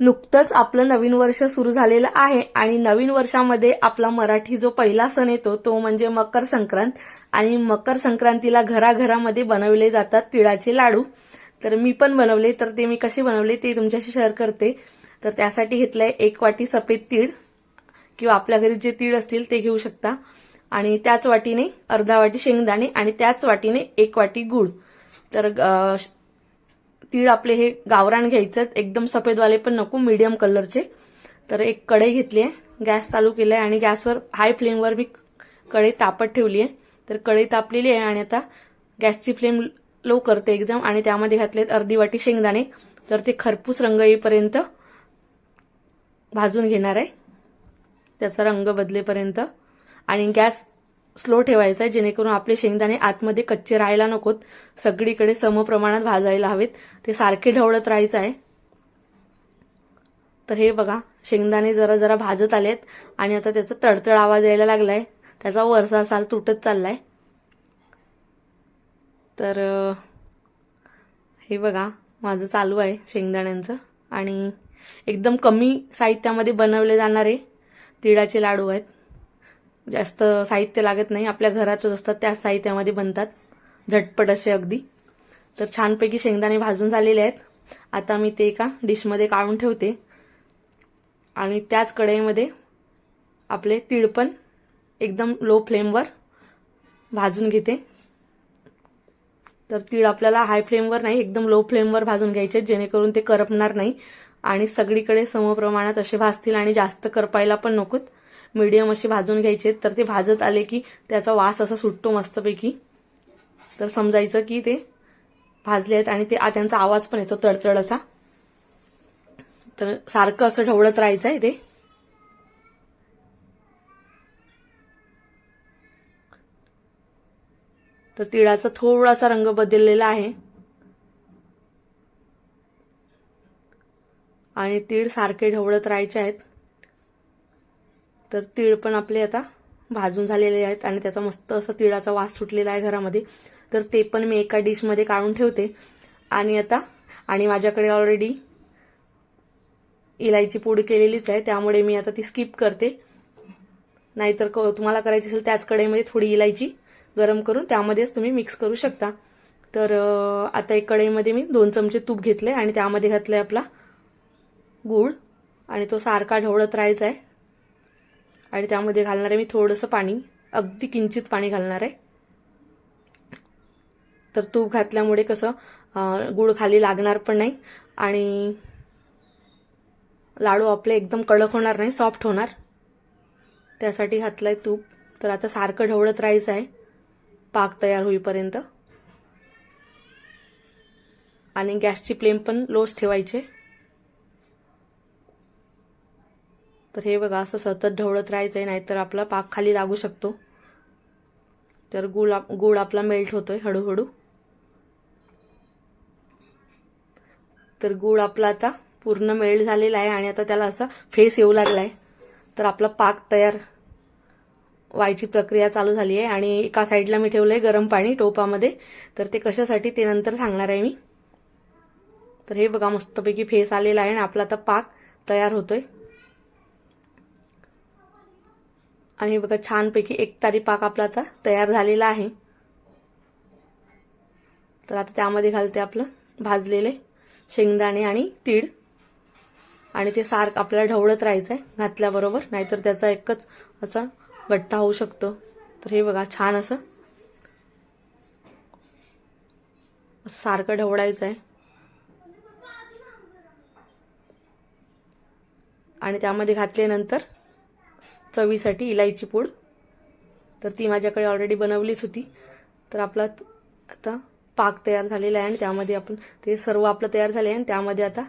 नुकतंच आपलं नवीन वर्ष सुरू झालेलं आहे आणि नवीन वर्षामध्ये आपला मराठी जो पहिला सण येतो तो म्हणजे मकर संक्रांत. आणि मकर संक्रांतीला घराघरामध्ये बनवले जातात तिळाचे लाडू. तर मी पण बनवले तर ते मी कसे बनवले ते तुमच्याशी शेअर करते. तर त्यासाठी घेतलंय एक वाटी सफेद तीळ. किंवा आपल्या घरी जे तीळ असतील ते घेऊ शकता. आणि त्याच वाटीने अर्धा वाटी शेंगदाणे आणि त्याच वाटीने एक वाटी गूळ. तर तीळ आपले हे गावरान घ्यायचं. एकदम सफेदवाले पण नको मीडियम कलरचे तर एक कढई घेतली आहे. गॅस चालू केला आहे आणि गॅसवर हाय फ्लेमवर मी कढई तापत ठेवली आहे. तर कढई तापलेली आहे आणि आता गॅसची फ्लेम लो करते एकदम आणि त्यामध्ये घातलेत अर्धी वाटी शेंगदाणे. तर ते खरपूस रंग येईपर्यंत भाजून घेणार आहे. त्याचा रंग बदलेपर्यंत. आणि गॅस स्लो ठेवायचा आहे जेणेकरून आपले शेंगदाणे आतमध्ये कच्चे राहायला नकोत. सगळीकडे समप्रमाणात भाजायला हवेत. ते सारखे ढवळत राहायचं आहे. तर हे बघा शेंगदाणे जरा जरा भाजत आलेत आणि आता त्याचा तडतड आवाज यायला लागलाय. त्याचा वरचा साल तुटत चाललाय. तर हे बघा माझं चालू आहे शेंगदाण्यांचं. आणि एकदम कमी साहित्यामध्ये बनवले जाणारे तिळाचे लाडू आहेत. जास्त साहित्य लागत नाही. आपल्या घरातच असतात त्याच साहित्यामध्ये बनतात. झटपट असे अगदी. तर छानपैकी शेंगदाणे भाजून झालेले आहेत. आता मी ते एका डिशमध्ये काढून ठेवते. आणि त्याच कढईमध्ये आपले तीळ पण एकदम लो फ्लेमवर भाजून घेते. तर तीळ आपल्याला हाय फ्लेमवर नाही एकदम लो फ्लेमवर भाजून घ्यायचे जेणेकरून ते करपणार नाही. आणि सगळीकडे समप्रमाणात असे भाजतील आणि जास्त करपायला पण नकोत. मीडियम असे भाजून घ्यायचे तर ते भाजत आले की त्याचा वास असा सुटतो मस्तपैकी. तर समजायचं की ते भाजले आहेत आणि ते त्यांचा आवाज पण येतो तडतड असा. तर सारखं असं ढवळत राहायचं आहे ते. तर तिळाचा थोडासा रंग बदललेला आहे. आणि तीळ सारखे ढवळत राहायचे आहेत. तर तीळ पण आपले आता भाजून झालेले आहेत आणि त्याचा मस्त असा तिळाचा वास सुटलेला आहे घरामध्ये. तर ते पण मी एका डिशमध्ये काढून ठेवते. आणि आता आणि माझ्याकडे ऑलरेडी इलायची पूड केलेलीच आहे त्यामुळे मी आता ती स्किप करते. नाहीतर क- तुम्हाला करायची असेल त्याच कढईमध्ये थोडी इलायची गरम करून त्यामध्येच तुम्ही मिक्स करू शकता. तर आता एक कढईमध्ये मी दोन चमचे तूप घेतले आणि त्यामध्ये घातलंय आपला गूळ. आणि तो सारखा ढवळत राहायचा आहे. आणि त्यामध्ये घालणार आहे मी थोडंसं पाणी. अगदी किंचित पाणी घालणार आहे. तर तूप घातल्यामुळे कसं गूळ खाली लागणार पण नाही आणि लाडू आपले एकदम कडक होणार नाही सॉफ्ट होणार. त्यासाठी घातलंय तूप. तर आता सारखं ढवळत राहायचं आहे. पाक तयार होईपर्यंत. आणि गॅसची फ्लेम पण लोच ठेवायचे तर हे बघा असं सतत ढवळत राहायचंय नाहीतर आपला पाक खाली लागू शकतो. तर गुळ आप- गुळ आपला मेल्ट होतोय हळूहळू. तर गुळ आपला आता पूर्ण मेल्ट झालेला आहे आणि आता त्याला असा फेस येऊ लागलाय. तर आपला पाक तयार व्हायची प्रक्रिया चालू झाली आहे आणि एका साईडला मी ठेवलंय गरम पाणी टोपामध्ये. तर ते कशासाठी ते नंतर सांगणार आहे मी. तर हे बघा मस्तपैकी फेस आलेला आहे आणि आपला आता पाक तयार होतोय. आणि हे बघा छानपैकी एक तारी पाक आपला आता तयार झालेला आहे. तर आता त्यामध्ये घालते आपलं भाजलेले शेंगदाणे आणि तीळ. आणि ते सारखं आपल्याला ढवळत राहायचं आहे घातल्याबरोबर. नाहीतर त्याचा एकच असा गट्टा होऊ शकतो. तर हे बघा छान असं सारखं ढवळायचं आहे आणि त्यामध्ये घातल्यानंतर चवीसाठी इलायची पूड. तर ती माझ्याकडे ऑलरेडी बनवलीच होती. तर आपला आता पाक तयार झालेला आहे आणि त्यामध्ये आपण ते सर्व आपलं तयार झाले आहे आणि त्यामध्ये आता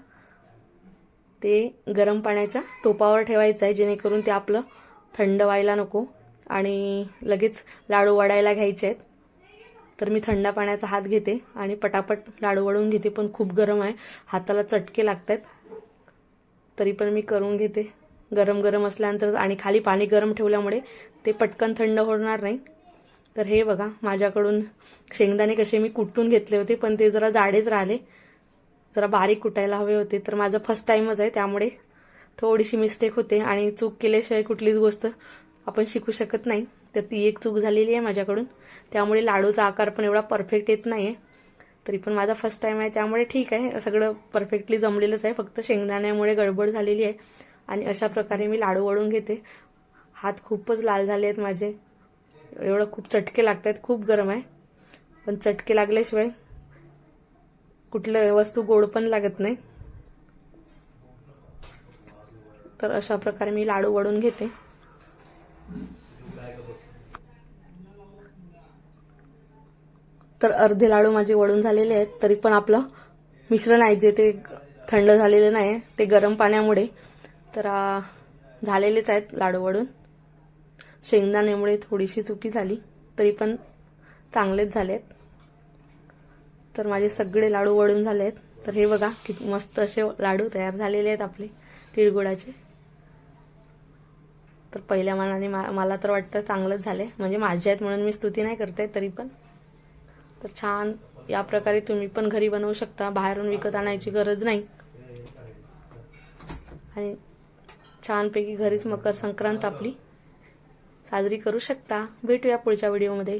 ते गरम पाण्याच्या टोपावर ठेवायचं आहे जेणेकरून ते आपलं थंड व्हायला नको आणि लगेच लाडू वडायला घ्यायचे आहेत. तर मी थंड पाण्याचा हात घेते आणि पटापट लाडू वळून घेते पण खूप गरम आहे. हाताला चटके लागत आहेत तरी पण मी करून घेते. गरम गरम असल्यानंतर आणि खाली पाणी गरम ठेवल्यामुळे ते पटकन थंड होणार नाही. तर हे बघा माझ्याकडून शेंगदाणे कसे मी कुटून घेतले होते पण ते जरा जाडेच राहिले. जरा बारीक कुटायला हवे होते तर माझं फर्स्ट टाईमच आहे त्यामुळे थोडीशी मिस्टेक होते आणि चूक केल्याशिवाय कुठलीच गोष्ट आपण शिकू शकत नाही. तर ती एक चूक झालेली आहे माझ्याकडून. त्यामुळे लाडूचा आकार पण एवढा परफेक्ट येत नाही आहे तरी पण माझा फर्स्ट टाईम आहे त्यामुळे ठीक आहे. सगळं परफेक्टली जमलेलंच आहे. फक्त शेंगदाण्यामुळे गडबड झालेली आहे. आणि अशा प्रकारे मी लाडू वळून घेते. हात खूपच लाल झाले आहेत माझे. एवढं खूप चटके लागत आहेत खूप गरम आहे. पण चटके लागल्याशिवाय कुठलं वस्तू गोड पण लागत नाही. तर अशा प्रकारे मी लाडू वळून घेते. तर अर्धे लाडू माझे वळून झालेले आहेत. तरी पण आपलं मिश्रण आहे जे ते थंड झालेलं नाही ते गरम पाण्यामुळे. तर झालेलेच आहेत लाडू वळून शेंगदाण्यामुळे थोडीशी चुकी झाली तरी पण चांगलेच झाले आहेत तर माझे सगळे लाडू वळून झाले आहेत तर हे बघा किती मस्त असे लाडू तयार झालेले आहेत आपले तिळगुळाचे. तर पहिल्या मानाने मा- मला तर वाटतं चांगलंच झाले म्हणजे माझे आहेत म्हणून मी स्तुती नाही करते तरी पण. तर छान या प्रकारे तुम्ही पण घरी बनवू शकता. बाहेरून विकत आणायची गरज नाही. आणि छानपैकी घरीच मकर संक्रांत आपली साजरी करू शकता. भेटूया पुढच्या व्हिडिओमध्ये